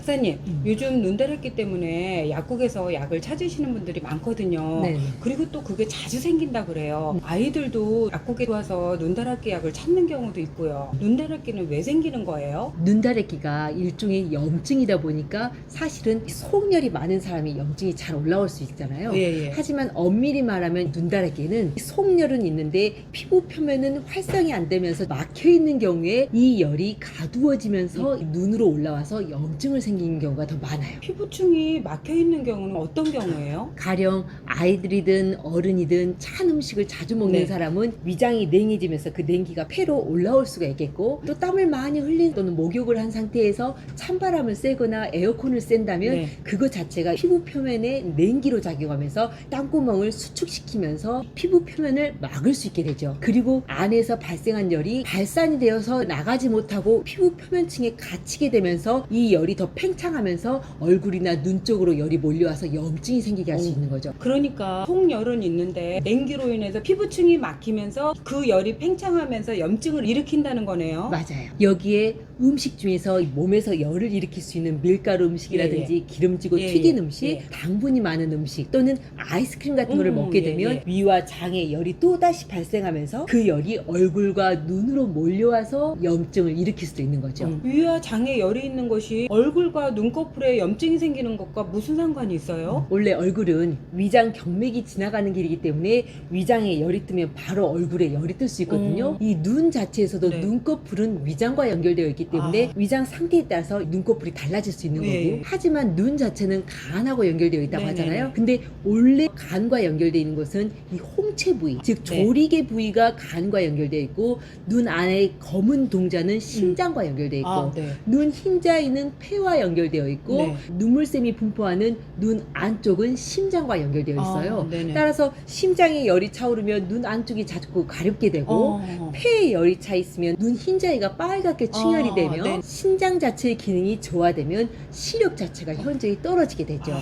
박사님, 음. 요즘 눈다래끼 때문에 약국에서 약을 찾으시는 분들이 많거든요. 네. 그리고 또 그게 자주 생긴다 그래요. 음. 아이들도 약국에 와서 눈다래끼 약을 찾는 경우도 있고요. 눈다래끼는 왜 생기는 거예요? 눈다래끼가 일종의 염증이다 보니까 사실은 속열이 많은 사람이 염증이 잘 올라올 수 있잖아요. 예, 예. 하지만 엄밀히 말하면 눈다래끼는 속열은 있는데 피부 표면은 활성이 안 되면서 막혀 있는 경우에 이 열이 가두어지면서 눈으로 올라와서 염증을 생기는 경우가 더 많아요. 피부층이 막혀 있는 경우는 어떤 경우예요? 가령 아이들이든 어른이든 찬 음식을 자주 먹는 네. 사람은 위장이 냉해지면서 그 냉기가 폐로 올라올 수가 있겠고 또 땀을 많이 흘린 또는 목욕을 한 상태에서 찬바람을 쐬거나 에어컨을 쐰다면 네. 그거 자체가 피부 표면에 냉기로 작용하면서 땀구멍을 수축시키면서 피부 표면을 막을 수 있게 되죠. 그리고 안에서 발생한 열이 발산이 되어서 나가지 못하고 피부 표면층에 갇히게 되면서 이 열이 더 팽창하면서 얼굴이나 눈 쪽으로 열이 몰려와서 염증이 생기게 할수 오. 있는 거죠. 그러니까 속열은 있는데 냉기로 인해서 피부층이 막히면서 그 열이 팽창하면서 염증을 일으킨다는 거네요. 맞아요. 여기에 음식 중에서 몸에서 열을 일으킬 수 있는 밀가루 음식이라든지 기름지고 예, 튀긴 예, 음식, 예. 당분이 많은 음식 또는 아이스크림 같은 거를 음, 먹게 예, 되면 예. 위와 장에 열이 또다시 발생하면서 그 열이 얼굴과 눈으로 몰려와서 염증을 일으킬 수도 있는 거죠. 음. 위와 장에 열이 있는 것이 얼굴 과 눈꺼풀에 염증이 생기는 것과 무슨 상관이 있어요? 원래 얼굴은 위장 경맥이 지나가는 길이기 때문에 위장에 열이 뜨면 바로 얼굴에 열이 뜰 수 있거든요. 음. 이눈 자체에서도 네. 눈꺼풀은 위장과 연결되어 있기 때문에 아. 위장 상태에 따라서 눈꺼풀이 달라질 수 있는 예. 거고 하지만 눈 자체는 간하고 연결되어 있다고 네네네. 하잖아요. 근데 원래 간과 연결되어 있는 것은 이 홍채 부위, 즉 네. 조리개 부위가 간과 연결되어 있고 눈 안에 검은 동자는 심장과 연결되어 있고 아, 네. 눈 흰자에는 폐와 연결되어 있고 네. 눈물샘이 분포하는 눈 안쪽은 심장과 연결되어 있어요. 아. 따라서 심장에 열이 차오르면 눈 안쪽이 자꾸 가렵게 되고 어. 폐에 열이 차 있으면 눈 흰자위가 빨갛게 충혈이 아, 되면 네. 신장 자체의 기능이 저하되면 시력 자체가 현저히 떨어지게 되죠. 아,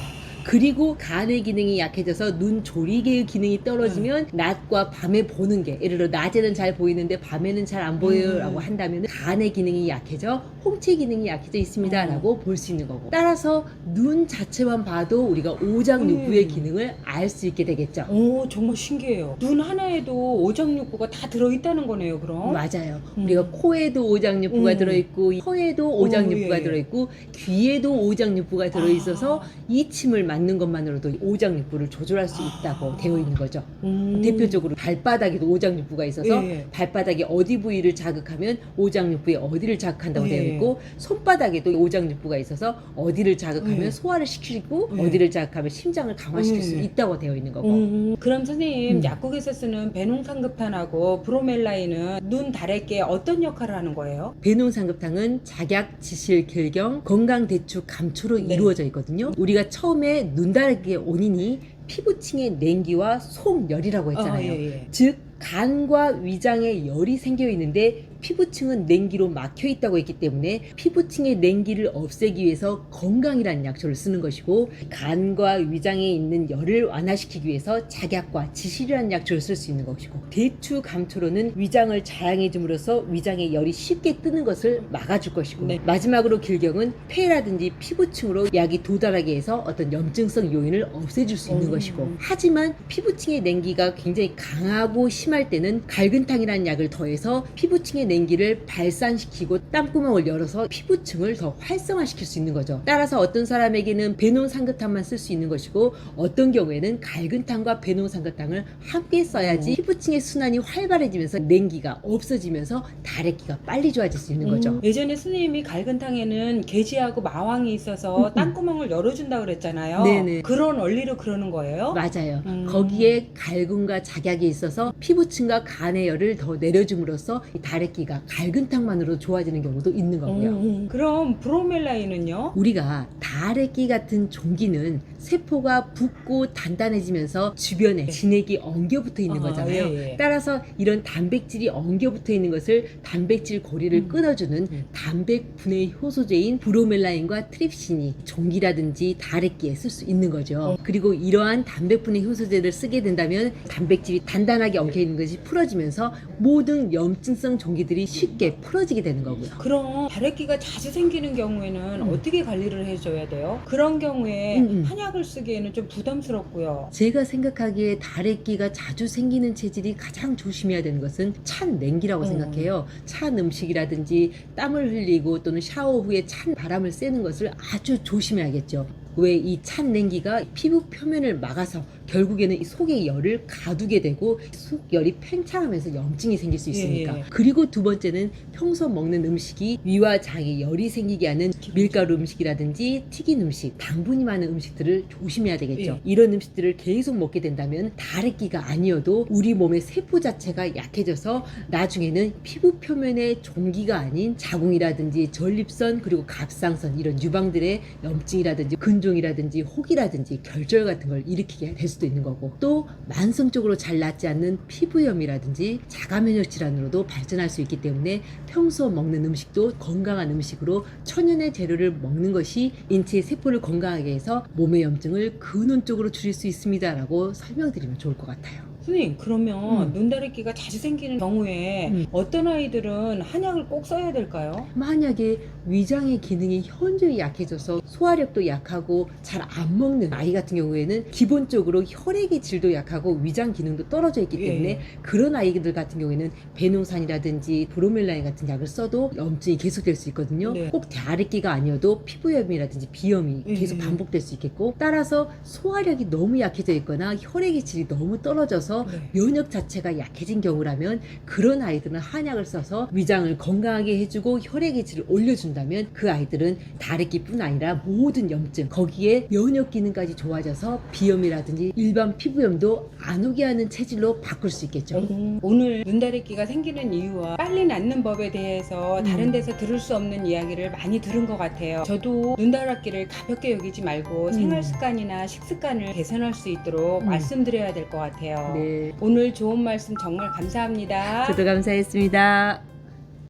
그리고 간의 기능이 약해져서 눈 조리개의 기능이 떨어지면 네. 낮과 밤에 보는 게 예를 들어 낮에는 잘 보이는데 밤에는 잘 안 보여요라고 음. 한다면 간의 기능이 약해져 홍채 기능이 약해져 있습니다라고 볼 수 있는 거고 따라서 눈 자체만 봐도 우리가 오장육부의 음. 기능을 알 수 있게 되겠죠. 오, 정말 신기해요. 눈 하나에도 오장육부가 다 들어있다는 거네요, 그럼. 맞아요. 음. 우리가 코에도 오장육부가 음. 들어있고 혀에도 오장육부가 예, 예. 들어있고 귀에도 오장육부가 들어있어서 아. 이 침을 맞는 것만으로도 오장육부를 조절할 수 있다고 아. 되어 있는 거죠. 음. 대표적으로 발바닥에도 오장육부가 있어서 예, 예. 발바닥이 어디 부위를 자극하면 오장육부에 어디를 자극한다고 예. 되어 있고 손바닥에도 오장육부가 있어서 어디를 자극하면 예. 소화를 시키고 예. 어디를 자극하면 심장을 강화시킬 수 예. 있다고 되어 있는 거고 음, 그럼 선생님 음. 약국에서 쓰는 베농상급탄하고 브로멜라인은 눈 다래끼에 어떤 역할을 하는 거예요? 배농상급탕은 작약, 지실, 결경, 건강 대축, 감초로 네. 이루어져 있거든요. 우리가 처음에 눈다래기의 원인이 피부층의 냉기와 속열이라고 했잖아요. 아, 예, 예. 즉 간과 위장에 열이 생겨 있는데 피부층은 냉기로 막혀 있다고 했기 때문에 피부층의 냉기를 없애기 위해서 건강이라는 약초를 쓰는 것이고 간과 위장에 있는 열을 완화시키기 위해서 작약과 지실이라는 약초를 쓸 수 있는 것이고 대추 감초로는 위장을 자양해 줌으로써 위장에 열이 쉽게 뜨는 것을 막아줄 것이고 네. 마지막으로 길경은 폐라든지 피부층으로 약이 도달하게 해서 어떤 염증성 요인을 없애줄 수 있는 음. 것이고 하지만 피부층의 냉기가 굉장히 강하고 심할 때는 갈근탕이라는 약을 더해서 피부층의 냉기를 발산시키고 땀구멍을 열어서 피부층을 더 활성화시킬 수 있는 거죠. 따라서 어떤 사람에게는 베논상긋탕만 쓸 수 있는 것이고 어떤 경우에는 갈근탕과 베논상긋탕을 함께 써야지 음. 피부층의 순환이 활발해지면서 냉기가 없어지면서 다래끼가 빨리 좋아질 수 있는 거죠. 음, 예전에 스님이 갈근탕에는 게지하고 마왕이 있어서 음. 땅구멍을 열어준다 그랬잖아요. 네네. 그런 원리로 그러는 거예요? 맞아요. 음. 거기에 갈근과 작약이 있어서 피부층과 간의 열을 더 내려줌으로써 이 다래끼 가 갈근 탕만으로 좋아지는 경우도 있는 거고요. 음, 그럼 브로멜라인은요? 우리가 다래끼 같은 종기는 세포가 붓고 단단해지면서 주변에 진액이 엉겨 붙어 있는 아, 거잖아요. 예, 예. 따라서 이런 단백질이 엉겨 붙어 있는 것을 단백질 고리를 음. 끊어주는 음. 단백 분해 효소제인 브로멜라인과 트립신이 종기라든지 다래끼에 쓸 수 있는 거죠. 어. 그리고 이러한 단백 분해 효소제를 쓰게 된다면 단백질이 단단하게 엉켜 있는 있는 것이 풀어지면서 모든 염증성 종기들이 쉽게 풀어지게 되는 거고요. 그럼 다래끼가 자주 생기는 경우에는 음. 어떻게 관리를 해줘야 돼요? 그런 경우에 음, 음. 한약 을 쓰기에는 좀 부담스럽고요. 제가 생각하기에 다래끼가 자주 생기는 체질이 가장 조심해야 되는 것은 찬 냉기라고 어. 생각해요. 찬 음식이라든지 땀을 흘리고 또는 샤워 후에 찬 바람을 쐬는 것을 아주 조심해야겠죠. 왜 이 찬 냉기가 피부 표면을 막아서 결국에는 이 속의 열을 가두게 되고 속열이 팽창하면서 염증이 생길 수 있으니까. 예, 예. 그리고 두 번째는 평소 먹는 음식이 위와 장에 열이 생기게 하는 밀가루 음식이라든지 튀긴 음식, 당분이 많은 음식들을 조심해야 되겠죠. 예. 이런 음식들을 계속 먹게 된다면 다래끼가 아니어도 우리 몸의 세포 자체가 약해져서 나중에는 피부 표면의 종기가 아닌 자궁이라든지 전립선 그리고 갑상선 이런 유방들의 염증이라든지 근종 이라든지 혹이라든지 결절 같은 걸 일으키게 될 수도 있는 거고 또 만성적으로 잘 낫지 않는 피부염이라든지 자가면역 질환으로도 발전할 수 있기 때문에 평소 먹는 음식도 건강한 음식으로 천연의 재료를 먹는 것이 인체의 세포를 건강하게 해서 몸의 염증을 근원적으로 줄일 수 있습니다라고 설명드리면 좋을 것 같아요. 선생님 그러면 음. 눈다래끼가 자주 생기는 경우에 음. 어떤 아이들은 한약을 꼭 써야 될까요? 만약에 위장의 기능이 현저히 약해져서 소화력도 약하고 잘 안 먹는 아이 같은 경우에는 기본적으로 혈액의 질도 약하고 위장 기능도 떨어져 있기 때문에 예. 그런 아이들 같은 경우에는 베농산이라든지 브로멜라인 같은 약을 써도 염증이 계속될 수 있거든요. 네. 꼭 다래끼가 아니어도 피부염이라든지 비염이 예. 계속 반복될 수 있겠고 따라서 소화력이 너무 약해져 있거나 혈액의 질이 너무 떨어져서 네. 면역 자체가 약해진 경우라면 그런 아이들은 한약을 써서 위장을 건강하게 해주고 혈액의 질을 올려준다면 그 아이들은 다래끼뿐 아니라 모든 염증 거기에 면역 기능까지 좋아져서 비염이라든지 일반 피부염도 안 오게 하는 체질로 바꿀 수 있겠죠. 음, 오늘 눈다래끼가 생기는 이유와 빨리 낫는 법에 대해서 다른 음. 데서 들을 수 없는 이야기를 많이 들은 것 같아요. 저도 눈다래끼를 가볍게 여기지 말고 음. 생활 습관이나 식습관을 개선할 수 있도록 음. 말씀드려야 될 것 같아요. 네. 오늘 좋은 말씀 정말 감사합니다. 저도 감사했습니다.